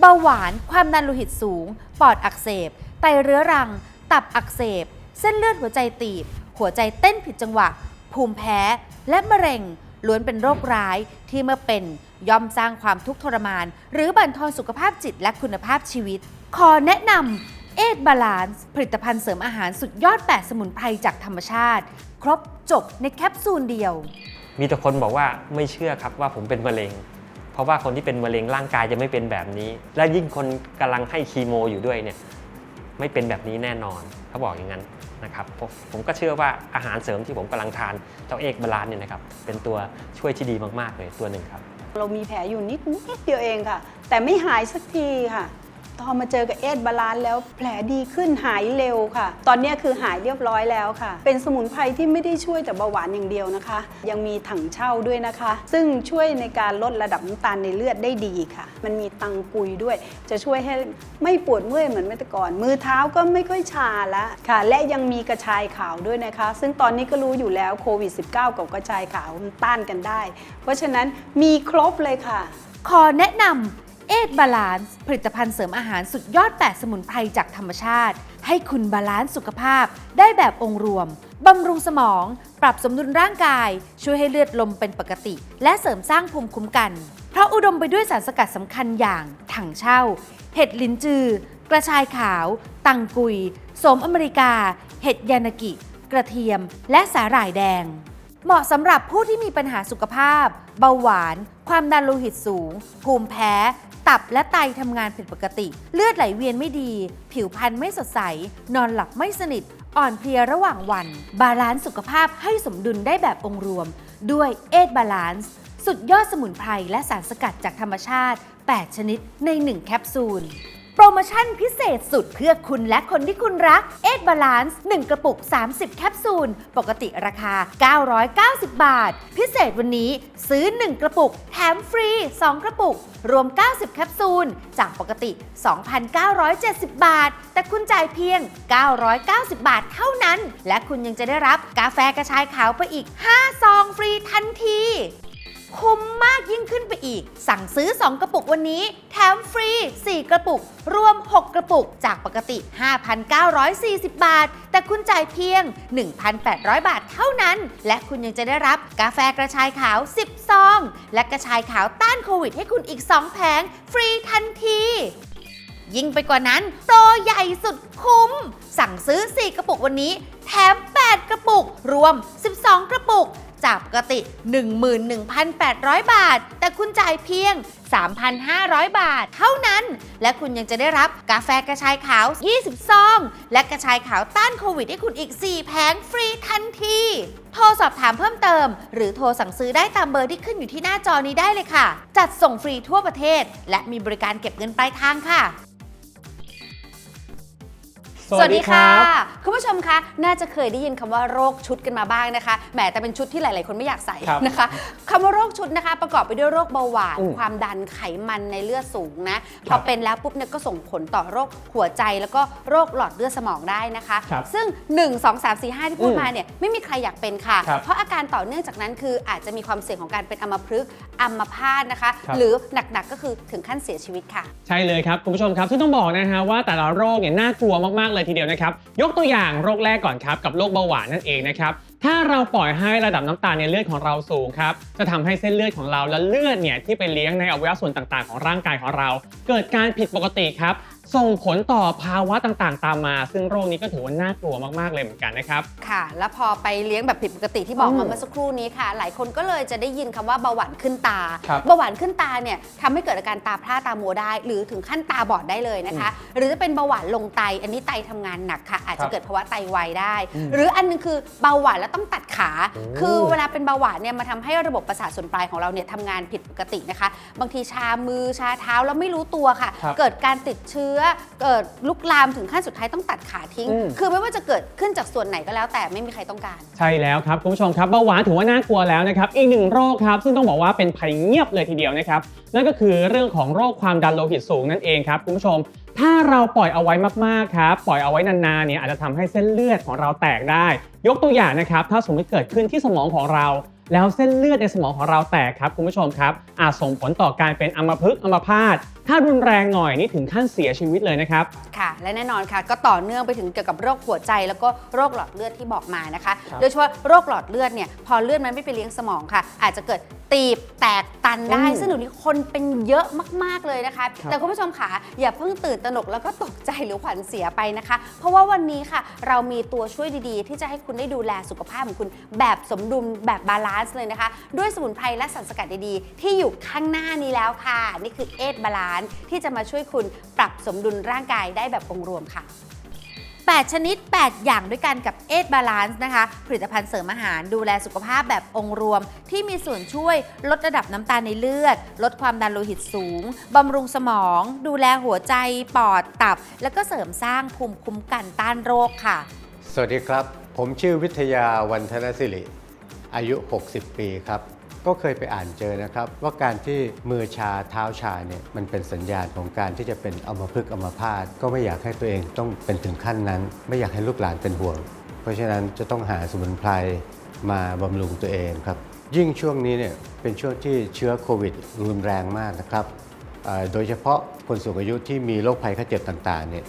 เบาหวาน ความดันโลหิตสูง ปอดอักเสบ ไตเรื้อรัง ตับอักเสบ เส้นเลือดหัวใจตีบ หัวใจเต้นผิดจังหวะ ภูมิแพ้ และมะเร็ง ล้วนเป็นโรคร้ายที่เมื่อเป็นย่อมสร้างความทุกข์ทรมาน หรือบั่นทอนสุขภาพจิตและคุณภาพชีวิต ขอแนะนำเอ b บาลานซ์ผลิตภัณฑ์เสริมอาหารสุดยอด8สมุนไพรจากธรรมชาติ ครบจบในแคปซูลเดียว มีแต่คนบอกว่าไม่เชื่อครับว่าผมเป็นมะเร็ง เพราะว่าคนที่เป็นมะเร็งร่างกายจะไม่เป็นแบบนี้ และยิ่งคนกำลังให้คีโมอยู่ด้วยเนี่ยไม่เป็นแบบนี้แน่นอนเขาบอกอย่างนั้นนะครับผมก็เชื่อว่าอาหารเสริมที่ผมกำลังทานเจ้าเอกบาลานเนี่ยนะครับเป็นตัวช่วยที่ดีมากๆเลยตัวหนึ่งครับ เรามีแผลอยู่นิดนิดเดียวเองค่ะ แต่ไม่หายสักทีค่ะ ตอนมาเจอกับเอสบาลานซ์แล้วแผลดีขึ้นหายเร็วค่ะ ตอนนี้คือหายเรียบร้อยแล้วค่ะ เป็นสมุนไพรที่ไม่ได้ช่วยแต่เบาหวานอย่างเดียวนะคะ ยังมีถังเช่าด้วยนะคะ ซึ่งช่วยในการลดระดับน้ำตาลในเลือดได้ดีค่ะ มันมีตังกุยด้วย จะช่วยให้ไม่ปวดเมื่อยเหมือนเมื่อก่อน มือเท้าก็ไม่ค่อยชาล้วค่ะ และยังมีกระชายขาวด้วยนะคะ ซึ่งตอนนี้ก็รู้อยู่แล้วโควิด -19 กับกระชายขาวมันต้านกันได้ เพราะฉะนั้นมีครบเลยค่ะ ขอแนะนำ เอ b บาลานซ์ผลิตภัณฑ์เสริมอาหารสุดยอด 8 สมุนไพรจากธรรมชาติ ให้คุณบาลานซ์สุขภาพได้แบบองค์รวม บำรุงสมอง ปรับสมดุลร่างกาย ช่วยให้เลือดลมเป็นปกติ และเสริมสร้างภูมิคุ้มกัน เพราะอุดมไปด้วยสารสกัดสำคัญอย่างถังเช่า เห็ดลินจือ กระชายขาว ตังกุย สมอเมริกา เห็ดยานากิ กระเทียม และสาหร่ายแดง เหมาะสำหรับผู้ที่มีปัญหาสุขภาพ เบาหวาน ความดันโลหิตสูง ภูมิแพ้ ตับและไตทำงานผิดปกติ เลือดไหลเวียนไม่ดี ผิวพรรณไม่สดใส นอนหลับไม่สนิท อ่อนเพลียระหว่างวัน บาลานซ์สุขภาพให้สมดุลได้แบบองค์รวม ด้วยเอ b บาลานซ์สุดยอดสมุนไพรและสารสกัดจากธรรมชาติ 8 ชนิดใน 1 แคปซูล โปรโมชั่นพิเศษสุดเพื่อคุณและคนที่คุณรักเอ็ดบาลานซ์1กระปุก 30 แคปซูล ปกติราคา 990 บาท พิเศษวันนี้ซื้อ 1 กระปุก แถมฟรี 2 กระปุก รวม 90 แคปซูล จากปกติ 2,970 บาท แต่คุณจ่ายเพียง 990 บาทเท่านั้น และคุณยังจะได้รับกาแฟกระชายขาวไปอีก 5 ซองฟรีทันที คุ้มมากยิ่งขึ้นไปอีก สั่งซื้อ 2 กระปุกวันนี้ แถมฟรี 4 กระปุก รวม 6 กระปุก จากปกติ 5,940 บาท แต่คุณจ่ายเพียง 1,800 บาทเท่านั้น และคุณยังจะได้รับกาแฟกระชายขาว 10 ซอง และกระชายขาวต้านโควิดให้คุณอีก 2 แผง ฟรีทันที ยิ่งไปกว่านั้นโปรใหญ่สุดคุ้ม สั่งซื้อ 4 กระปุกวันนี้ แถม 8 กระปุก รวม 12 กระปุก จากปกติ 11,800 บาท แต่คุณจ่ายเพียง 3,500 บาท เท่านั้น และคุณยังจะได้รับกาแฟกระชายขาว 20 ซอง และกระชายขาวต้านโควิดให้คุณอีก 4 แผงฟรีทันที โทรสอบถามเพิ่มเติม หรือโทรสั่งซื้อได้ตามเบอร์ที่ขึ้นอยู่ที่หน้าจอนี้ได้เลยค่ะ จัดส่งฟรีทั่วประเทศ และมีบริการเก็บเงินปลายทางค่ะ สวัสดีครับคุณผู้ชมคะน่าจะเคยได้ยินคำว่าโรคชุดกันมาบ้างนะคะแหมแต่เป็นชุดที่หลาย ๆ คนไม่อยากใส่ครับนะคะคำว่าโรคชุดนะคะ ประกอบไปด้วยโรคเบาหวานอืมความดันไขมันในเลือดสูงนะพครัอบเป็นแล้วปุ๊บเนี่ยก็ส่งผลต่อโรคหัวใจแล้วก็โรคหลอดเลือดสมองได้นะคะครับซึ่ง 1 2 3 4 5 ที่พูดอืมมาเนี่ยไม่มีใครอยากเป็นค่ะครับเพราะอาการต่อเนื่องจากนั้นคืออาจจะมีความเสี่ยงของการเป็นอัมพฤกษ์อัมพาตนะคะครับหรือหนัก ๆ ก็คือถึงขั้นเสียชีวิตค่ะ ใช่เลยครับคุณผู้ชมครับซึ่งต้องบอกนะฮะว่าแต่ละโรคเนี่ยน่ากลัวมาก ๆ เลยทีเดียวนะครับ ยกตัวอย่างโรคแรกก่อนครับกับโรคเบาหวานนั่นเองนะครับถ้าเราปล่อยให้ระดับน้ำตาลในเลือดของเราสูงครับจะทำให้เส้นเลือดของเราและเลือดเนี่ยที่ไปเลี้ยงในอวัยวะส่วนต่างๆ ของร่างกายของเรา เกิดการผิดปกติครับ ส่งผลต่อภาวะต่างๆ ตามมา ซึ่งโรคนี้ก็ถือว่าน่ากลัวมากๆเลยเหมือนกันนะครับ ค่ะ แล้วพอไปเลี้ยงแบบผิดปกติที่บอกอืมามเมื่อสักครู่นี้ค่ะ หลายคนก็เลยจะได้ยินคำว่าเบาหวานขึ้นตาครับเบาหวานขึ้นตาเนี่ยทำให้เกิดอาการตาพร่าตามัวได้ หรือถึงขั้นตาบอดได้เลยนะคะ หรือจะเป็นเบาหวานลงไต อันนี้ไตทำงานหนักค่ะ อาจครัจะบเกิดภาวะไตวายได้ อืมหรืออันนึงคือเบาหวานแล้วต้องตัดขา โอ้ คือเวลาเป็นเบาหวานเนี่ยมาทำให้ระบบประสาทส่วนปลายของเราเนี่ยทำงานผิดปกตินะคะ บางทีชามือชาเท้าแล้วไม่รู้ตัวค่ะ ครับ เกิดการติดเชื้อเกิดลุกลามถึงขั้นสุดท้ายต้องตัดขาทิ้ง อืม คือไม่ว่าจะเกิดขึ้นจากส่วนไหนก็แล้ว แต่ไม่มีใครต้องการ ใช่แล้วครับคุณผู้ชมครับเบาหวานถือว่าน่ากลัวแล้วนะครับอีกหนึ่งโรคครับซึ่งต้องบอกว่าเป็นภัยเงียบเลยทีเดียวนะครับนั่นก็คือเรื่องของโรคความดันโลหิตสูงนั่นเองครับคุณผู้ชม ถ้าเราปล่อยเอาไว้มากๆครับปล่อยเอาไว้นานๆเนี่ยอาจจะทำให้เส้นเลือดของเราแตกได้ ยกตัวอย่างนะครับถ้าสมมติเกิดขึ้นที่สมองของเรา แล้วเส้นเลือดในสมองของเราแตกครับคุณผู้ชมครับอาจส่งผลต่อการเป็นอัมพฤกษ์อัมพาตถ้ารุนแรงหน่อยนี่ถึงขั้นเสียชีวิตเลยนะครับ ค่ะ และแน่นอนค่ะ ก็ต่อเนื่องไปถึงเกี่ยวกับโรคหัวใจ แล้วก็โรคหลอดเลือดที่บอกมานะคะครับโดยเฉพาะโรคหลอดเลือดเนี่ยพอเลือดมันไม่ไปเลี้ยงสมองค่ะ อาจจะเกิดตีบแตกตันได้อืมซึ่งเดี๋ยวนี้คนเป็นเยอะมาก ๆเลยนะคะครับแต่คุณผู้ชมค่ะอย่าเพิ่งตื่นตระหนกแล้วก็ตกใจหรือขวัญเสียไปนะคะ เพราะว่าวันนี้ค่ะ เรามีตัวช่วยดีๆ ที่จะให้คุณได้ดูแลสุขภาพของคุณแบบสมดุลแบบบาลานซ์เลยนะคะ ด้วยสมุนไพรและสารสกัดดีๆ ที่อยู่ข้างหน้านี้แล้วค่ะ นี่คือเอทบาลานซ์ที่จะมาช่วยคุณปรับสมดุลร่างกายได้แบบองค์รวมค่ะ 8 ชนิด 8 อย่างด้วยกันกับเอทบาลานซ์นะคะ ผลิตภัณฑ์เสริมอาหารดูแลสุขภาพแบบองค์รวม ที่มีส่วนช่วยลดระดับน้ำตาลในเลือด ลดความดันโลหิตสูง บำรุงสมอง ดูแลหัวใจ ปอด ตับ แล้วก็เสริมสร้างภูมิคุ้มกันต้านโรคค่ะ สวัสดีครับ ผมชื่อวิทยาวันธนสิริ อายุ 60 ปีครับก็เคยไปอ่านเจอนะครับ ว่าการที่มือชาเท้าชาเนี่ยมันเป็นสัญญาณของการที่จะเป็นอัมพฤกษ์อัมพาตก็ไม่อยากให้ตัวเองต้องเป็นถึงขั้นนั้น ไม่อยากให้ลูกหลานเป็นห่วง เพราะฉะนั้นจะต้องหาสมุนไพรมาบำรุงตัวเองครับ ยิ่งช่วงนี้เนี่ยเป็นช่วงที่เชื้อโควิดรุนแรงมากนะครับโดยเฉพาะคนสูงอายุที่มีโรคภัยไข้เจ็บต่างๆเนี่ย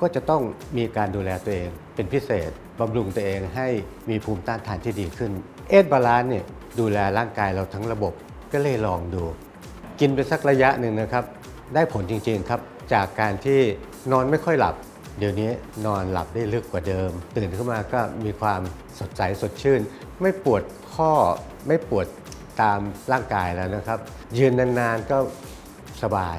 ก็จะต้องมีการดูแลตัวเอง เป็นพิเศษบำรุงตัวเองให้มีภูมิต้านทานที่ดีขึ้น เอสบาลานเนี่ยดูแลร่างกายเราทั้งระบบก็เลยลองดู กินไปสักระยะหนึ่งนะครับ ได้ผลจริงๆครับ จากการที่นอนไม่ค่อยหลับ เดี๋ยวนี้นอนหลับได้ลึกกว่าเดิม ตื่นขึ้นมาก็มีความสดใสสดชื่น ไม่ปวดข้อไม่ปวดตามร่างกายแล้วนะครับ ยืนนานๆก็สบาย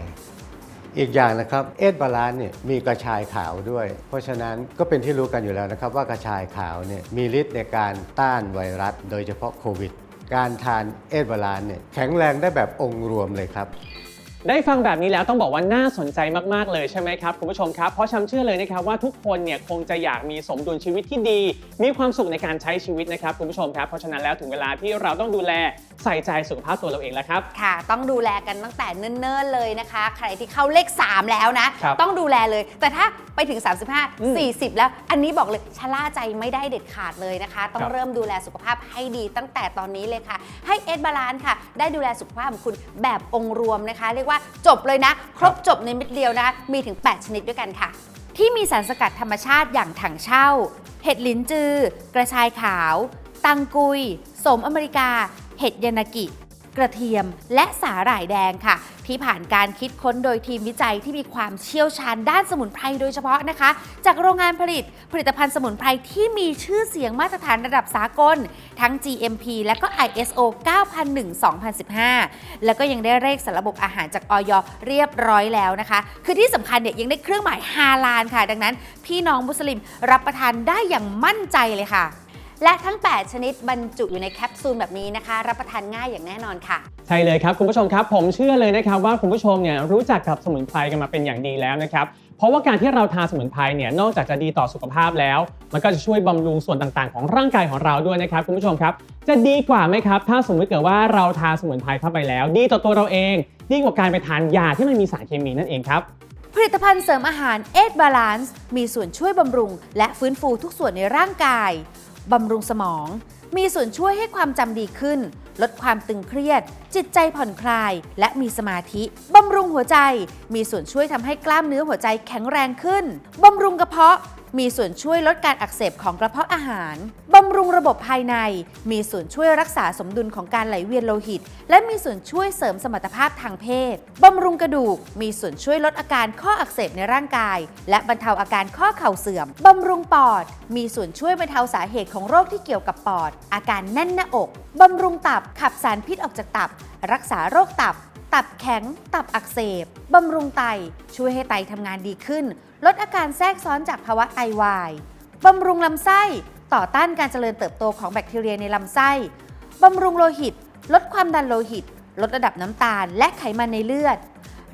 อีกอย่างนะครับเอสบาลานเนี่ยมีกระชายขาวด้วย เพราะฉะนั้นก็เป็นที่รู้กันอยู่แล้วนะครับว่ากระชายขาวเนี่ยมีฤทธิ์ในการต้านไวรัส โดยเฉพาะโควิด การทานเอสบาลานเนี่ยแข็งแรงได้แบบองค์รวมเลยครับ ได้ฟังแบบนี้แล้วต้องบอกว่าน่าสนใจมากๆเลยใช่ไหมครับคุณผู้ชมครับเพราะฉันเชื่อเลยนะครับว่าทุกคนเนี่ยคงจะอยากมีสมดุลชีวิตที่ดี มีความสุขในการใช้ชีวิตนะครับคุณผู้ชมครับเพราะฉะนั้นแล้วถึงเวลาที่เราต้องดูแลใส่ใจสุขภาพตัวเราเองแล้วครับค่ะ ต้องดูแลกันตั้งแต่เนิ่นๆเลยนะคะ ใครที่เข้าเลข 3 แล้วนะครับต้องดูแลเลย แต่ถ้าไปถึงอืม35 40 แล้ว อันนี้บอกเลยชะล่าใจไม่ได้เด็ดขาดเลยนะคะ ต้อคงรับเริ่มดูแลสุขภาพให้ดีตั้งแต่ตอนนี้เลยค่ะ ให้เอสบาลานค่ะ ได้ดูแลสุขภาพของคุณแบบองค์รวมนะคะ เรียกว่าจบเลยนะ ครบจบในเม็ดเดียวนะมีถึง 8 ชนิดด้วยกันค่ะ ที่มีสารสกัดธรรมชาติอย่างถังเช่า เห็ดลิ้นจือ กระชายขาว ตังกุย สมอเมริกา เห็ดยานากิ กระเทียม และสาหร่ายแดงค่ะ ที่ผ่านการคิดค้นโดยทีมวิจัยที่มีความเชี่ยวชาญด้านสมุนไพรโดยเฉพาะนะคะ จากโรงงานผลิตผลิตภัณฑ์สมุนไพรที่มีชื่อเสียงมาตรฐานระดับสากล ทั้ง GMP และก็ ISO 9001-2015 แล้วก็ยังได้เลขสารระบบอาหารจากออยเรียบร้อยแล้วนะคะ คือที่สำคัญเนี่ยยังได้เครื่องหมายฮาลาลค่ะ ดังนั้น พี่น้องมุสลิมรับประทานได้อย่างมั่นใจเลยค่ะ และทั้ง 8 ชนิดบรรจุอยู่ในแคปซูลแบบนี้นะคะ รับประทานง่ายอย่างแน่นอนค่ะ ใช่เลยครับคุณผู้ชมครับ ผมเชื่อเลยนะครับว่าคุณผู้ชมเนี่ยรู้จักกับสมุนไพรกันมาเป็นอย่างดีแล้วนะครับเพราะว่าการที่เราทานสมุนไพรเนี่ยนอกจากจะดีต่อสุขภาพแล้ว มันก็จะช่วยบำรุงส่วนต่างๆ ของร่างกายของเราด้วยนะครับคุณผู้ชมครับ จะดีกว่าไหมครับ ถ้าสมมติเกิดว่าเราทานสมุนไพรเข้าไปแล้ว ดีต่อตัวเราเองดีกว่าการไปทานยาที่มันมีสารเคมีนั่นเองครับผลิตภัณฑ์เสริมอาหารเอ b บาลานซ์มีส่วนช่วยบำรุง และฟื้นฟูทุกส่วนในร่างกาย บำรุงสมอง มีส่วนช่วยให้ความจำดีขึ้น ลดความตึงเครียด จิตใจผ่อนคลาย และมีสมาธิ บำรุงหัวใจ มีส่วนช่วยทำให้กล้ามเนื้อหัวใจแข็งแรงขึ้น บำรุงกระเพาะ มีส่วนช่วยลดการอักเสบของกระเพาะอาหารบำรุงระบบภายใน มีส่วนช่วยรักษาสมดุลของการไหลเวียนโลหิต และมีส่วนช่วยเสริมสมรรถภาพทางเพศบำรุงกระดูก มีส่วนช่วยลดอาการข้ออักเสบในร่างกาย และบรรเทาอาการข้อเข่าเสื่อมบำรุงปอด มีส่วนช่วยบรรเทาสาเหตุของโรคที่เกี่ยวกับปอด อาการแน่นหน้าอกบำรุงตับขับสารพิษออกจากตับ รักษาโรคตับ ตับแข็ง ตับอักเสบบำรุงไต ช่วยให้ไตทำงานดีขึ้น ลดอาการแทรกซ้อนจากภาวะไตวายบำรุงลำไส้ ต่อต้านการเจริญเติบโตของแบคทีเรียในลำไส้บำรุงโลหิต ลดความดันโลหิต ลดระดับน้ำตาล และไขมันในเลือด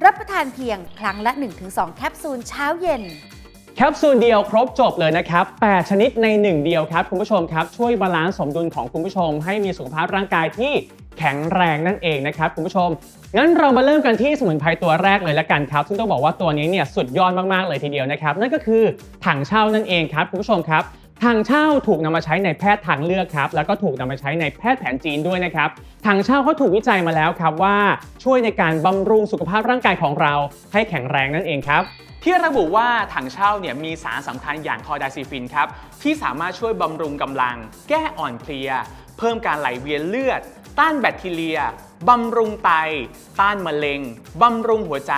รับประทานเพียงครั้งละ 1-2 แคปซูลเช้าเย็นแคปซูลเดียวครบจบเลยนะครับ 8 ชนิดใน 1 เดียวครับ คุณผู้ชมครับ ช่วยบาลานซ์สมดุลของคุณผู้ชม ให้มีสุขภาพร่างกายที่แข็งแรงนั่นเองนะครับ คุณผู้ชม งั้นเรามาเริ่มกันที่สมุนไพรตัวแรกเลยละกันครับ ซึ่งต้องบอกว่าตัวนี้เนี่ยสุดยอดมากๆเลยทีเดียวนะครับ นั่นก็คือถังเช่านั่นเองครับคุณผู้ชมครับทางเช่าถูกนำมาใช้ในแพทย์ทางเลือกครับ แล้วก็ถูกนำมาใช้ในแพทย์แผนจีนด้วยนะครับทางเช่าเขาถูกวิจัยมาแล้วครับว่าช่วยในการบำรุงสุขภาพร่างกายของเราให้แข็งแรงนั่นเองครับที่ระบุว่าถังเช่าเนี่ยมีสารสำคัญอย่างคอร์ดซิฟินครับที่สามารถช่วยบำรุงกำลัง แก้อ่อนเพลีย เพิ่มการไหลเวียนเลือด ต้านแบคทีเรียบำรุงไต ต้านมะเร็งบำรุงหัวใจ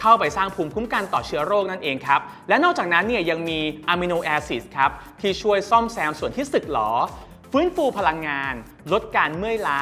เข้าไปสร้างภูมิคุ้มกันต่อเชื้อโรคนั่นเองครับ และนอกจากนั้นเนี่ยยังมีอะมิโนแอซิดครับ ที่ช่วยซ่อมแซมส่วนที่สึกหรอ ฟื้นฟูพลังงานลดการเมื่อยล้า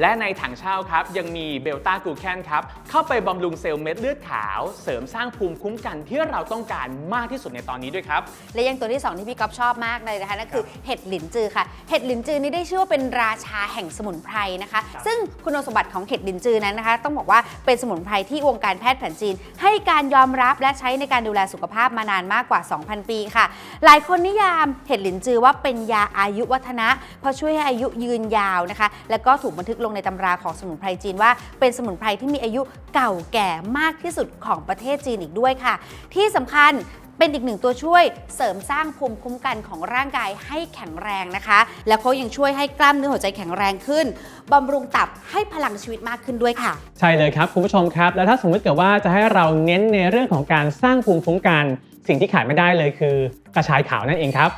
และในถังเช่าครับ ยังมีเบลต้ากลูแคนครับ เข้าไปบำรุงเซลล์เม็ดเลือดขาว เสริมสร้างภูมิคุ้มกันที่เราต้องการมากที่สุดในตอนนี้ด้วยครับ และยังตัวที่ 2 ที่พี่ก๊อฟชอบมากเลยนะคะนั่นคือเห็ดหลินจือค่ะ เห็ดหลินจือนี่ได้ชื่อว่าเป็นราชาแห่งสมุนไพรนะคะ ซึ่งคุณสมบัติของเห็ดหลินจือนั้นนะคะ ต้องบอกว่าเป็นสมุนไพรที่วงการแพทย์แผนจีน ให้การยอมรับและใช้ในการดูแลสุขภาพมานานมากกว่า 2,000 ปีค่ะ หลายคนนิยามเห็ดหลินจือว่าเป็นยาอายุวัฒนะเพราะช่วยให้อายุยืนยาวนะคะ แล้วก็ถูกบันทึกลงในตำราของสมุนไพรจีนว่า เป็นสมุนไพรที่มีอายุเก่าแก่มากที่สุดของประเทศจีนอีกด้วยค่ะ ที่สำคัญเป็นอีกหนึ่งตัวช่วยเสริมสร้างภูมิคุ้มกันของร่างกายให้แข็งแรงนะคะ แล้วเขายังช่วยให้กล้ามเนื้อหัวใจแข็งแรงขึ้นบำรุงตับให้พลังชีวิตมากขึ้นด้วยค่ะ ใช่เลยครับคุณผู้ชมครับ แล้วถ้าสมมติเกิดว่าจะให้เราเน้นในเรื่องของการสร้างภูมิคุ้มกัน สิ่งที่ขาดไม่ได้เลยคือกระชายขาวนั่นเองครับ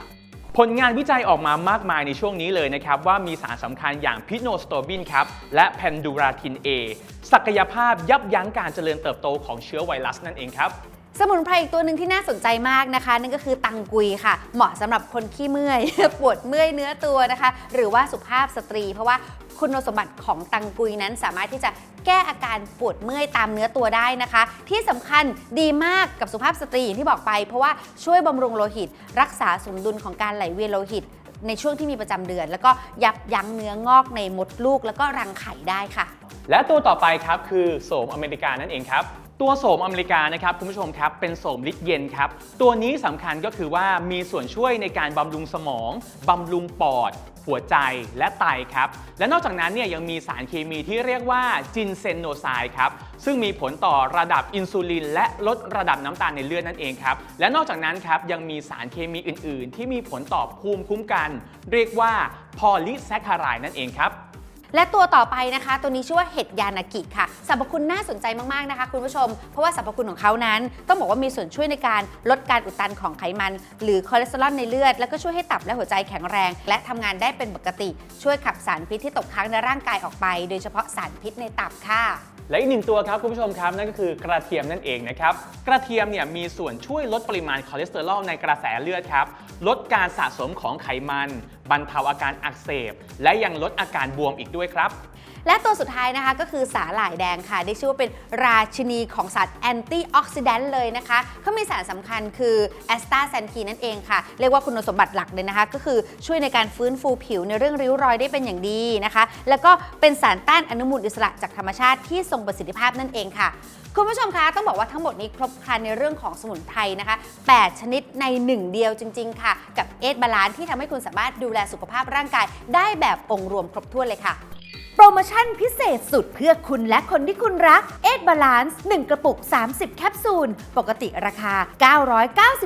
ผลงานวิจัยออกมามากมายในช่วงนี้เลยนะครับ ว่ามีสารสำคัญอย่างพิโนสโตบินครับ และแพนดูราทิน A ศักยภาพยับยั้งการเจริญเติบโตของเชื้อไวรัสนั่นเองครับ สมุนไพรอีกตัวหนึ่งที่น่าสนใจมากนะคะ นั่นก็คือตังกุยค่ะ เหมาะสำหรับคนขี้เมื่อย ปวดเมื่อยเนื้อตัวนะคะ หรือว่าสุภาพสตรี เพราะว่าคุณสมบัติของตังกุยนั้นสามารถที่จะแก้อาการปวดเมื่อยตามเนื้อตัวได้นะคะ ที่สำคัญดีมากกับสุภาพสตรีอย่างที่บอกไป เพราะว่าช่วยบำรุงโลหิต รักษาสมดุลของการไหลเวียนโลหิต ในช่วงที่มีประจำเดือน แล้วก็ยับยั้งเนื้องอกในมดลูก แล้วก็รังไข่ได้ค่ะ และตัวต่อไปครับคือโสมอเมริกานั่นเองครับ ตัวโสมอเมริกานะครับคุณผู้ชมครับเป็นโสมลิดเย็นครับ ตัวนี้สำคัญก็คือว่ามีส่วนช่วยในการบำรุงสมองบำรุงปอด หัวใจและไตครับ และนอกจากนั้นเนี่ยยังมีสารเคมีที่เรียกว่าจินเซนโนไซด์ครับ ซึ่งมีผลต่อระดับอินซูลิน และลดระดับน้ำตาลในเลือดนั่นเองครับ และนอกจากนั้นครับยังมีสารเคมีอื่น ๆ ที่มีผลต่อภูมิคุ้มกัน เรียกว่าพอลิแซคคารายนั่นเองครับ และตัวต่อไปนะคะ ตัวนี้ชื่อว่าเห็ดยานากิค่ะสรรพคุณน่าสนใจมากๆนะคะ คุณผู้ชม เพราะว่าสรรพคุณของเขานั้น ต้องบอกว่ามีส่วนช่วยในการลดการอุดตันของไขมัน หรือคอเลสเตอรอลในเลือด แล้วก็ช่วยให้ตับและหัวใจแข็งแรง และทำงานได้เป็นปกติ ช่วยขับสารพิษที่ตกค้างในร่างกายออกไป โดยเฉพาะสารพิษในตับค่ะ และอีกหนึ่งตัวครับคุณผู้ชมครับนั่นก็คือกระเทียมนั่นเองนะครับกระเทียมเนี่ยมีส่วนช่วยลดปริมาณคอเลสเตอรอลในกระแสเลือดครับลดการสะสมของไขมัน บรรเทาอาการอักเสบ และยังลดอาการบวมอีกด้วยครับ และตัวสุดท้ายนะคะก็คือสาหร่ายแดงค่ะ ได้ชื่อว่าเป็นราชินีของสารแอนตี้ออกซิแดนต์เลยนะคะเขามีสารสำคัญคือแอสตาแซนทีนั่นเองค่ะ เรียกว่าคุณสมบัติหลักเลยนะคะ ก็คือช่วยในการฟื้นฟูผิวในเรื่องริ้วรอยได้เป็นอย่างดีนะคะ แล้วก็เป็นสารต้านอนุมูลอิสระจากธรรมชาติที่ทรงประสิทธิภาพนั่นเองค่ะคุณผู้ชมคะต้องบอกว่าทั้งหมดนี้ครบครันในเรื่องของสมุนไพรนะคะ 8 ชนิดใน 1 เดียวจริง ๆ ค่ะ กับเอทบาลานที่ทำให้คุณสามารถดูแลสุขภาพร่างกายได้แบบองค์รวมครบถ้วนเลยค่ะ รโมชั่นพิเศษสุดเพื่อคุณและคนที่คุณรัก เอ b บาลานซ์1กระปุก 30 แคปซูล ปกติราคา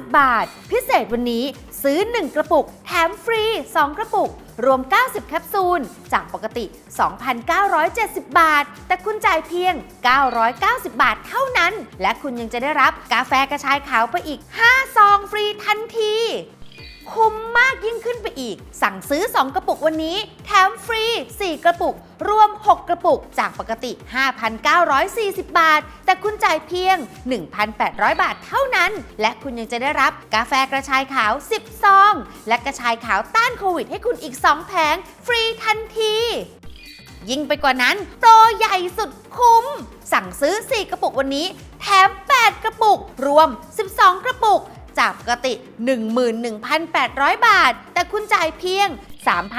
990 บาท พิเศษวันนี้ซื้อ 1 กระปุก แถมฟรี 2 กระปุก รวม 90 แคปซูล จากปกติ 2,970 บาท แต่คุณจ่ายเพียง 990 บาทเท่านั้น และคุณยังจะได้รับกาแฟกระชายขาวไปอีก 5 ซองฟรีทันที คุ้มมากยิ่งขึ้นไปอีก สั่งซื้อ 2 กระปุกวันนี้ แถมฟรี 4 กระปุก รวม 6 กระปุก จากปกติ 5,940 บาท แต่คุณจ่ายเพียง 1,800 บาทเท่านั้น และคุณยังจะได้รับกาแฟกระชายขาว 10 ซอง และกระชายขาวต้านโควิดให้คุณอีก 2 แผง ฟรีทันที ยิ่งไปกว่านั้น โปรใหญ่สุดคุ้ม สั่งซื้อ 4 กระปุกวันนี้ แถม 8 กระปุก รวม 12 กระปุก จากปกติ 11,800 บาท แต่คุณจ่ายเพียง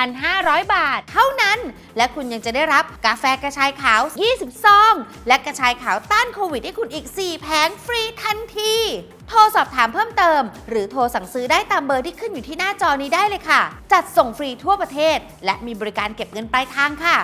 3,500 บาท เท่านั้น และคุณยังจะได้รับกาแฟกระชายขาว 20 ซอง และกระชายขาวต้านโควิดให้คุณอีก 4 แผงฟรีทันที โทรสอบถามเพิ่มเติม หรือโทรสั่งซื้อได้ตามเบอร์ที่ขึ้นอยู่ที่หน้าจอนี้ได้เลยค่ะ จัดส่งฟรีทั่วประเทศ และมีบริการเก็บเงินปลายทางค่ะ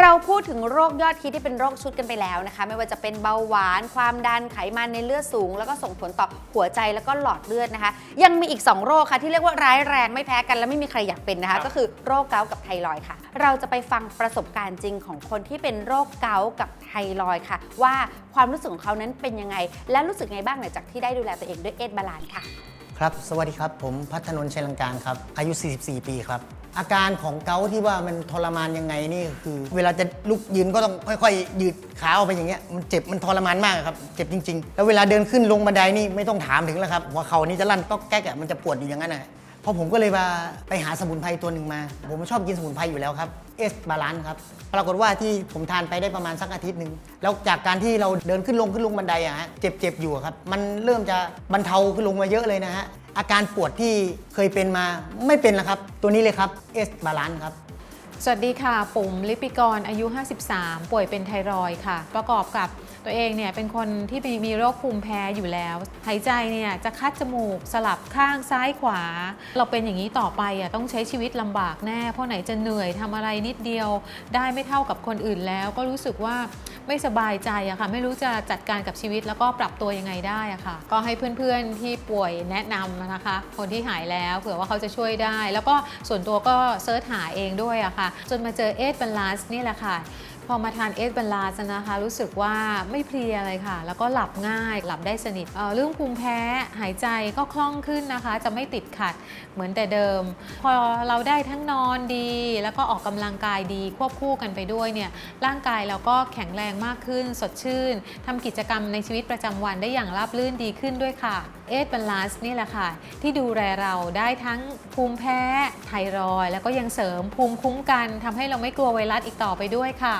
เราพูดถึงโรคยอดฮิตที่เป็นโรคชุดกันไปแล้วนะคะ ไม่ว่าจะเป็นเบาหวาน ความดันไขมันในเลือดสูง แล้วก็ส่งผลต่อหัวใจแล้วก็หลอดเลือดนะคะ ยังมีอีก 2 โรคค่ะที่เรียกว่าร้ายแรงไม่แพ้กันและไม่มีใครอยากเป็นนะครัคะ บ ก็คือโรคเกาต์กับไทรอยด์ค่ะ เราจะไปฟังประสบการณ์จริงของคนที่เป็นโรคเกาต์กับไทรอยด์ค่ะ ว่าความรู้สึกของเขานั้นเป็นยังไง และรู้สึกไงบ้างหลังจากที่ได้ดูแลตัวเองด้วยเอทบาลานค่ะ ครับ สวัสดีครับ ผมพัฒนนท์ชัยลังการครับ อายุ 44 ปีครับ อาการของเกาที่ว่ามันทรมานยังไงนี่คือ เวลาจะลุกยืนก็ต้องค่อยๆ ยืดขาออกไปอย่างเงี้ย มันเจ็บ มันทรมานมากครับ เจ็บจริง ๆ แล้วเวลาเดินขึ้นลงบันไดนี่ไม่ต้องถามถึงแล้วครับหัวเข่านี่จะลั่นก็แก๊กอะมันจะปวดอยู่อย่างนั้นนะ พอผมก็เลยมาไปหาสมุนไพรตัวหนึ่งมา ผมชอบกินสมุนไพรอยู่แล้วครับเอสบาลานครับ ปรากฏว่าที่ผมทานไปได้ประมาณสักอาทิตย์หนึ่งแล้วจากการที่เราเดินขึ้นลงขึ้นลงบันไดอะฮะเจ็บๆอยู่ครับ มันเริ่มจะบรรเทาขึ้นลงมาเยอะเลยนะฮะอาการปวดที่เคยเป็นมาไม่เป็นแล้วครับ ตัวนี้เลยครับเอสบาลานครับสวัสดีค่ะ ปุ่มลิปิกรอายุ 53 ป่วยเป็นไทรอยค่ะ ประกอบกับ ตัวเองเนี่ยเป็นคนที่มีโรคภูมิแพ้อยู่แล้ว หายใจเนี่ยจะคัดจมูกสลับข้างซ้ายขวา เราเป็นอย่างนี้ต่อไปอะต้องใช้ชีวิตลำบากแน่ เพราะไหนจะเหนื่อยทำอะไรนิดเดียว ได้ไม่เท่ากับคนอื่นแล้ว ก็รู้สึกว่าไม่สบายใจอะค่ะไม่รู้จะจัดการกับชีวิตแล้วก็ปรับตัวยังไงได้อะค่ะ ก็ให้เพื่อนๆที่ป่วยแนะนำนะคะ คนที่หายแล้วเผื่อว่าเขาจะช่วยได้ แล้วก็ส่วนตัวก็เซิร์ชหาเองด้วยอะค่ะ จนมาเจอเอสบัลลาสนี่แหละค่ะ พอมาทานเอสบัลลาสนะคะ รู้สึกว่าไม่เพลียเลยค่ะ แล้วก็หลับง่ายหลับได้สนิทเเรื่องภูมิแพ้หายใจก็คล่องขึ้นนะคะ จะไม่ติดขัดเหมือนแต่เดิม พอเราได้ทั้งนอนดี แล้วก็ออกกำลังกายดีควบคู่กันไปด้วยเนี่ยร่างกายเราก็แข็งแรงมากขึ้น สดชื่นทำกิจกรรมในชีวิตประจำวันได้อย่างราบรื่นดีขึ้นด้วยค่ะเอสบัลลาสนี่แหละค่ะ ที่ดูแลเราได้ทั้งภูมิแพ้ไทรอยแล้วก็ยังเสริมภูมิคุ้มกันทำให้เราไม่กลัวไวรัสอีกต่อไปด้วยค่ะ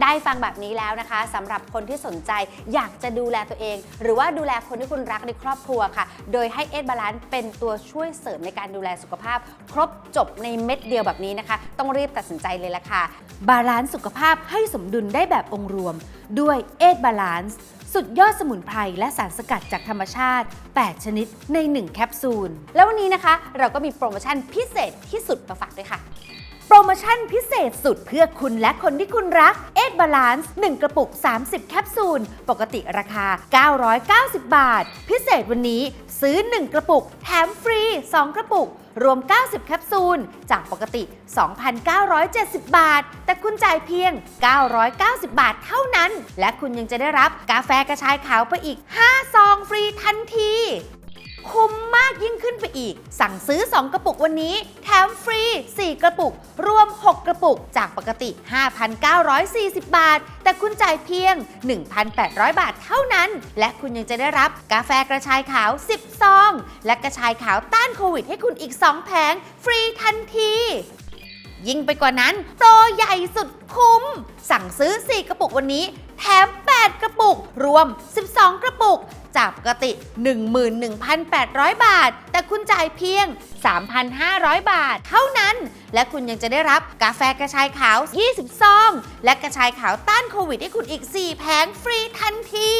ได้ฟังแบบนี้แล้วนะคะสำหรับคนที่สนใจอยากจะดูแลตัวเอง หรือว่าดูแลคนที่คุณรักในครอบครัวค่ะ โดยให้เอสบาลานซ์เป็นตัวช่วยเสริมในการดูแลสุขภาพ ครบจบในเม็ดเดียวแบบนี้นะคะ ต้องรีบตัดสินใจเลยละค่ะ บาลานซ์สุขภาพให้สมดุลได้แบบองค์รวม ด้วยเอสบาลานซ์สุดยอดสมุนไพรและสารสกัดจากธรรมชาติ 8 ชนิดใน 1 แคปซูล แล้ววันนี้นะคะ เราก็มีโปรโมชั่นพิเศษที่สุดมาฝากด้วยค่ะ รโมชั่นพิเศษสุดเพื่อคุณและคนที่คุณรัก เอ็ดบาลานซ์1กระปุก 30 แคปซูล ปกติราคา 990 บาท พิเศษวันนี้ซื้อ 1 กระปุก แถมฟรี 2 กระปุก รวม 90 แคปซูล จากปกติ 2,970 บาท แต่คุณจ่ายเพียง 990 บาทเท่านั้น และคุณยังจะได้รับกาแฟกระชายขาวไปอีก 5 ซองฟรีทันที คุ้มมากยิ่งขึ้นไปอีก สั่งซื้อ 2 กระปุกวันนี้ แถมฟรี 4 กระปุก รวม 6 กระปุกจากปกติ 5,940 บาท แต่คุณจ่ายเพียง 1,800 บาทเท่านั้น และคุณยังจะได้รับกาแฟกระชายขาว 10 ซอง และกระชายขาวต้านโควิด ให้คุณอีก 2 แผง ฟรีทันทียิ่งไปกว่านั้นโปรใหญ่สุดคุ้ม สั่งซื้อ 4 กระปุกวันนี้ แถม 8 กระปุก รวม 12 กระปุก จากปกติ 11,800 บาท แต่คุณจ่ายเพียง 3,500 บาท เท่านั้น และคุณยังจะได้รับกาแฟกระชายขาว 20 ซอง และกระชายขาวต้านโควิดให้คุณอีก 4 แผงฟรีทันที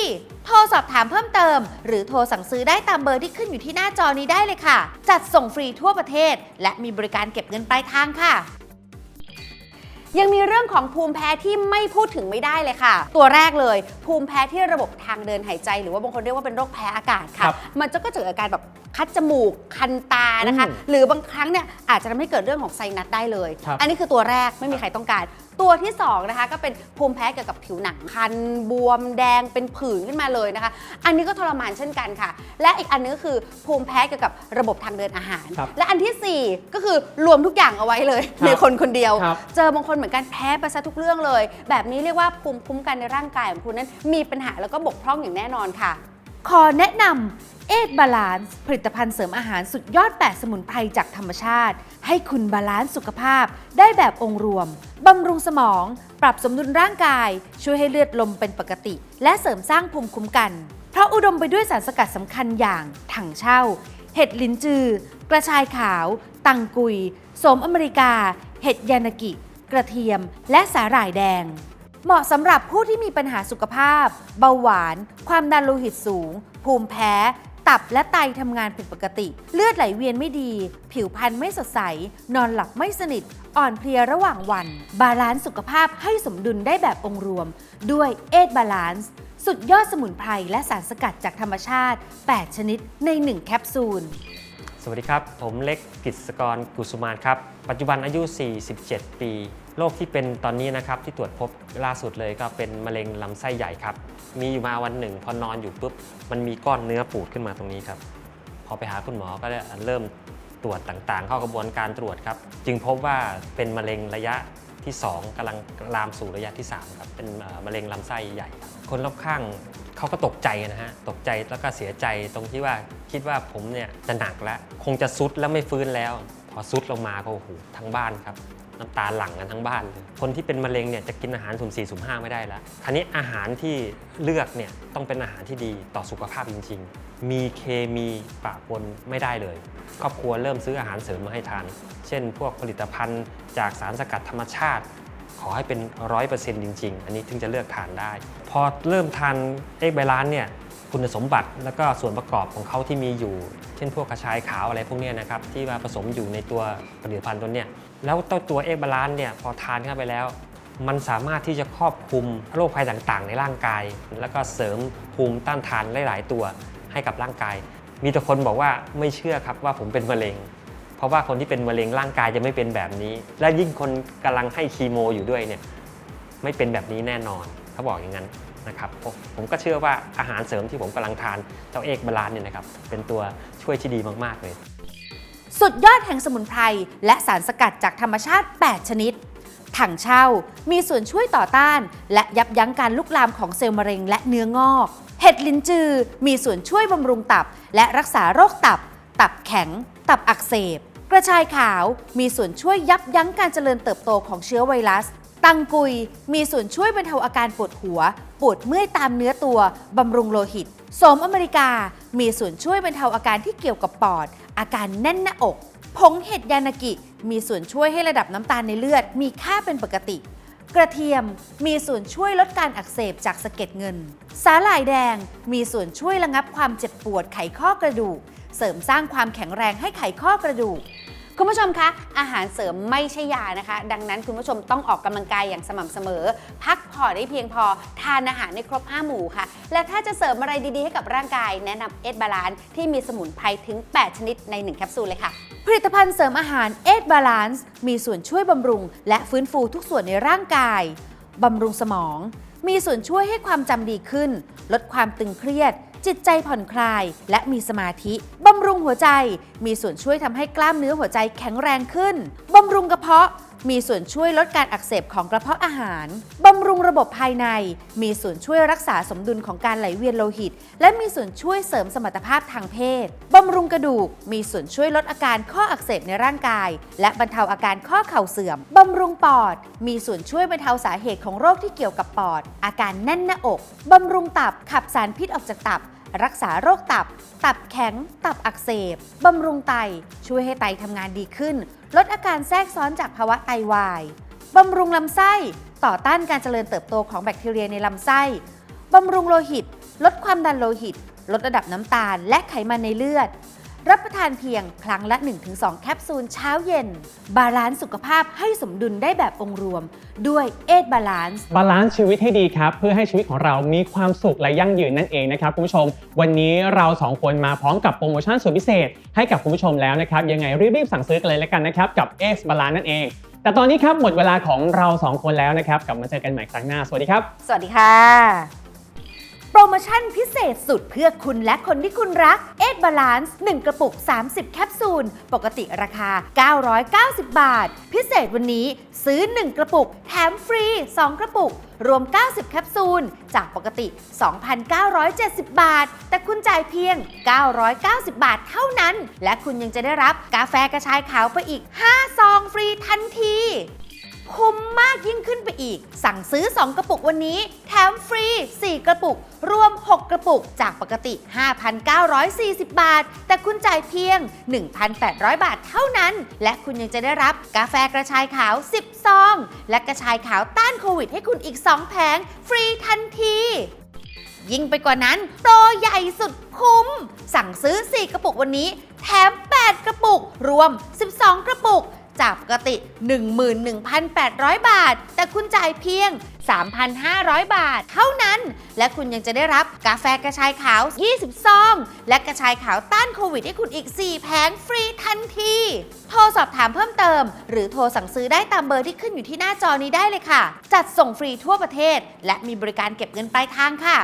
โทรสอบถามเพิ่มเติม หรือโทรสั่งซื้อได้ตามเบอร์ที่ขึ้นอยู่ที่หน้าจอนี้ได้เลยค่ะ จัดส่งฟรีทั่วประเทศ และมีบริการเก็บเงินปลายทางค่ะ ยังมีเรื่องของภูมิแพ้ที่ไม่พูดถึงไม่ได้เลยค่ะ ตัวแรกเลย ภูมิแพ้ที่ระบบทางเดินหายใจ หรือว่าบางคนเรียกว่าเป็นโรคแพ้อากาศครัค่ะบมันจะก็เกิดอาการแบบคัดจมูกคันตานะคะ อืมหรือบางครั้งเนี่ยอาจจะทำให้เกิดเรื่องของไซนัสได้เลย ครับ อันนี้คือตัวแรกไม่มีใครต้องการ ตัวที่สองนะคะก็เป็นภูมิแพ้เกี่ยวกับผิวหนังคันบวมแดงเป็นผื่นขึ้นมาเลยนะคะ อันนี้ก็ทรมานเช่นกันค่ะ และอีกอันนึงก็คือภูมิแพ้เกี่ยวกับระบบทางเดินอาหาร ครับและอันที่สี่ก็คือรวมทุกอย่างเอาไว้เลย ครับในคนคนเดียว ครับ เจอบางคนเหมือนกันแพ้ไปซะทุกเรื่องเลย แบบนี้เรียกว่าภูมิคุ้มกันในร่างกายของคุณนั้นมีปัญหาแล้วก็บกพร่องอย่างแน่นอนค่ะ ขอแนะนำ เอทบาลานซ์ผลิตภัณฑ์เสริมอาหารสุดยอด 8 สมุนไพรจากธรรมชาติ ให้คุณบาลานซ์สุขภาพได้แบบองค์รวม บำรุงสมอง ปรับสมดุลร่างกาย ช่วยให้เลือดลมเป็นปกติ และเสริมสร้างภูมิคุ้มกัน เพราะอุดมไปด้วยสารสกัดสำคัญอย่างถังเช่า เห็ดลินจือ กระชายขาว ตังกุยโสมอเมริกา เห็ดยานากิ กระเทียม และสาหร่ายแดงเหมาะสำหรับผู้ที่มีปัญหาสุขภาพ เบาหวาน ความดันโลหิตสูง ภูมิแพ้ ตับและไตทำงานผิดปกติ เลือดไหลเวียนไม่ดี ผิวพรรณไม่สดใส นอนหลับไม่สนิท อ่อนเพลียระหว่างวัน บาลานซ์สุขภาพให้สมดุลได้แบบองค์รวม ด้วยเอทบาลานซ์สุดยอดสมุนไพรและสารสกัดจากธรรมชาติ 8 ชนิดใน 1 แคปซูล สวัสดีครับ ผมเล็กกฤษกรกุสุมานครับ ปัจจุบันอายุ 47 ปี โรคที่เป็นตอนนี้นะครับที่ตรวจพบล่าสุดเลยก็เป็นมะเร็งลำไส้ใหญ่ครับ มีอยู่มาวันหนึ่ง พอนอนอยู่ปุ๊บมันมีก้อนเนื้อปูดขึ้นมาตรงนี้ครับ พอไปหาคุณหมอก็เริ่มตรวจต่างๆ เข้ากระบวนการตรวจครับ จึงพบว่าเป็นมะเร็งระยะที่ 2กำลังลามสู่ระยะที่ 3 ครับ เป็นมะเร็งลำไส้ใหญ่ครับคนรอบข้างเขาก็ตกใจนะฮะ ตกใจแล้วก็เสียใจตรงที่ว่าคิดว่าผมเนี่ยจะหนักแล้ว คงจะซุดแล้วไม่ฟื้นแล้ว พอซุดลงมาก็โอ้โหทั้งบ้านครับ น้ำตาหลั่งกันทั้งบ้านเลยคนที่เป็นมะเร็งเนี่ยจะกินอาหารสุ่มสี่สุ่มห้าไม่ได้แล้วคราวนี้อาหารที่เลือกเนี่ยต้องเป็นอาหารที่ดีต่อสุขภาพจริง ๆ มีเคมีปะปนไม่ได้เลย ครอบครัวเริ่มซื้ออาหารเสริมมาให้ทาน เช่น พวกผลิตภัณฑ์จากสารสกัดธรรมชาติ ขอให้เป็น100%จริง ๆ อันนี้ถึงจะเลือกทานได้ พอเริ่มทานเอกไบรานเนี่ย คุณสมบัติ แล้วก็ส่วนประกอบของเขาที่มีอยู่ เช่นพวกกระชายขาวอะไรพวกนี้นะครับที่มาผสมอยู่ในตัวผลิตภัณฑ์ตัวเนี้ยแล้วตัวตัวเอ็กไบรานเนี่ยพอทานเข้าไปแล้ว มันสามารถที่จะครอบคลุมโรคภัยต่างๆ ในร่างกาย แล้วก็เสริมภูมิต้านทานหลาย ๆ ตัวให้กับร่างกาย มีแต่คนบอกว่าไม่เชื่อครับว่าผมเป็นมะเร็ง เพราะว่าคนที่เป็นมะเร็งร่างกายจะไม่เป็นแบบนี้ และยิ่งคนกำลังให้คีโมอยู่ด้วยเนี่ยไม่เป็นแบบนี้แน่นอนเขาบอกอย่างนั้น นะครับผมก็เชื่อว่าอาหารเสริมที่ผมกำลังทานเจ้าเอกบาลานเนี่ยนะครับเป็นตัวช่วยที่ดีมาก ๆ เลย สุดยอดแห่งสมุนไพรและสารสกัดจากธรรมชาติ 8 ชนิด ถังเช่ามีส่วนช่วยต่อต้าน และยับยั้งการลุกลามของเซลล์มะเร็งและเนื้องอก เห็ดลินจือ มีส่วนช่วยบำรุงตับ และรักษาโรคตับ ตับแข็ง ตับอักเสบ กระชายขาว มีส่วนช่วยยับยั้งการเจริญเติบโตของเชื้อไวรัส ตังกุยมีส่วนช่วยบรรเทาอาการปวดหัว ปวดเมื่อยตามเนื้อตัว บำรุงโลหิต สมอเมริกา มีส่วนช่วยบรรเทาอาการที่เกี่ยวกับปอด อาการแน่นหน้าอก ผงเห็ดยานากิ มีส่วนช่วยให้ระดับน้ำตาลในเลือด มีค่าเป็นปกติ กระเทียมมีส่วนช่วยลดการอักเสบจากสะเก็ดเงิน สาหร่ายแดง มีส่วนช่วยระงับความเจ็บปวดไขข้อกระดูก เสริมสร้างความแข็งแรงให้ไขข้อกระดูก คุณผู้ชมคะ อาหารเสริมไม่ใช่ยานะคะ ดังนั้นคุณผู้ชมต้องออกกำลังกายอย่างสม่ำเสมอ พักผ่อนได้เพียงพอ ทานอาหารในครบ 5 หมู่ค่ะ และถ้าจะเสริมอะไรดีๆให้กับร่างกาย แนะนำเอ b บาลานที่มีสมุนไพรถึง 8 ชนิดใน 1 แคปซูลเลยค่ะ ผลิตภัณฑ์เสริมอาหารเอ b บาลานซ์มีส่วนช่วยบำรุง และฟื้นฟูทุกส่วนในร่างกายบำรุงสมอง มีส่วนช่วยให้ความจำดีขึ้น ลดความตึงเครียด จิตใจผ่อนคลาย และมีสมาธิ บำรุงหัวใจ มีส่วนช่วยทำให้กล้ามเนื้อหัวใจแข็งแรงขึ้น บำรุงกระเพาะ มีส่วนช่วยลดการอักเสบของกระเพาะอาหาร บำรุงระบบภายใน มีส่วนช่วยรักษาสมดุลของการไหลเวียนโลหิต และมีส่วนช่วยเสริมสมรรถภาพทางเพศ บำรุงกระดูก มีส่วนช่วยลดอาการข้ออักเสบในร่างกาย และบรรเทาอาการข้อเข่าเสื่อม บำรุงปอด มีส่วนช่วยบรรเทาสาเหตุของโรคที่เกี่ยวกับปอด อาการแน่นหน้าอก บำรุงตับ ขับสารพิษออกจากตับ รักษาโรคตับ ตับแข็ง ตับอักเสบบำรุงไต ช่วยให้ไตทำงานดีขึ้น ลดอาการแทรกซ้อนจากภาวะไตวายบำรุงลำไส้ ต่อต้านการเจริญเติบโตของแบคทีเรียในลำไส้บำรุงโลหิต ลดความดันโลหิต ลดระดับน้ำตาล และไขมันในเลือด รับประทานเพียงครั้งละ 1-2 แคปซูลเช้าเย็น บาลานซ์สุขภาพให้สมดุลได้แบบองค์รวม ด้วยเอ b บาลานซ์บาลานซ์ชีวิตให้ดีครับ เพื่อให้ชีวิตของเรามีความสุขและยั่งยืนนั่นเองนะครับคุณผู้ชม วันนี้เราสองคนมาพร้อมกับโปรโมชั่นสุดพิเศษ ให้กับคุณผู้ชมแล้วนะครับยังไงรีบๆสั่งซื้อกันเลยแล้วกันนะครับกับ X Balance นั่นเอง แต่ตอนนี้ครับหมดเวลาของเราสองคนแล้วนะครับกลับมาเจอกันใหม่ครั้งหน้าสวัสดีครับ สวัสดีค่ะ โปรโมชั่นพิเศษสุดเพื่อคุณและคนที่คุณรัก เอ b บาลานซ์1กระปุก 30 แคปซูล ปกติราคา 990 บาท พิเศษวันนี้ซื้อ 1 กระปุก แถมฟรี 2 กระปุก รวม 90 แคปซูล จากปกติ 2,970 บาท แต่คุณจ่ายเพียง 990 บาทเท่านั้น และคุณยังจะได้รับกาแฟกระชายขาวไปอีก 5 ซองฟรีทันที คุ้มมากยิ่งขึ้นไปอีก สั่งซื้อ 2 กระปุกวันนี้ แถมฟรี 4 กระปุก รวม 6 กระปุกจากปกติ 5,940 บาท แต่คุณจ่ายเพียง 1,800 บาทเท่านั้น และคุณยังจะได้รับกาแฟกระชายขาว 10 ซอง และกระชายขาวต้านโควิดให้คุณอีก 2 แผง ฟรีทันทียิ่งไปกว่านั้นโปรใหญ่สุดคุ้ม สั่งซื้อ 4 กระปุกวันนี้ แถม 8 กระปุก รวม 12 กระปุก จากปกติ 11,800 บาท แต่คุณจ่ายเพียง 3,500 บาท เท่านั้น และคุณยังจะได้รับกาแฟกระชายขาว 20 ซอง และกระชายขาวต้านโควิดให้คุณอีก 4 แผงฟรีทันที โทรสอบถามเพิ่มเติม หรือโทรสั่งซื้อได้ตามเบอร์ที่ขึ้นอยู่ที่หน้าจอนี้ได้เลยค่ะ จัดส่งฟรีทั่วประเทศ และมีบริการเก็บเงินปลายทางค่ะ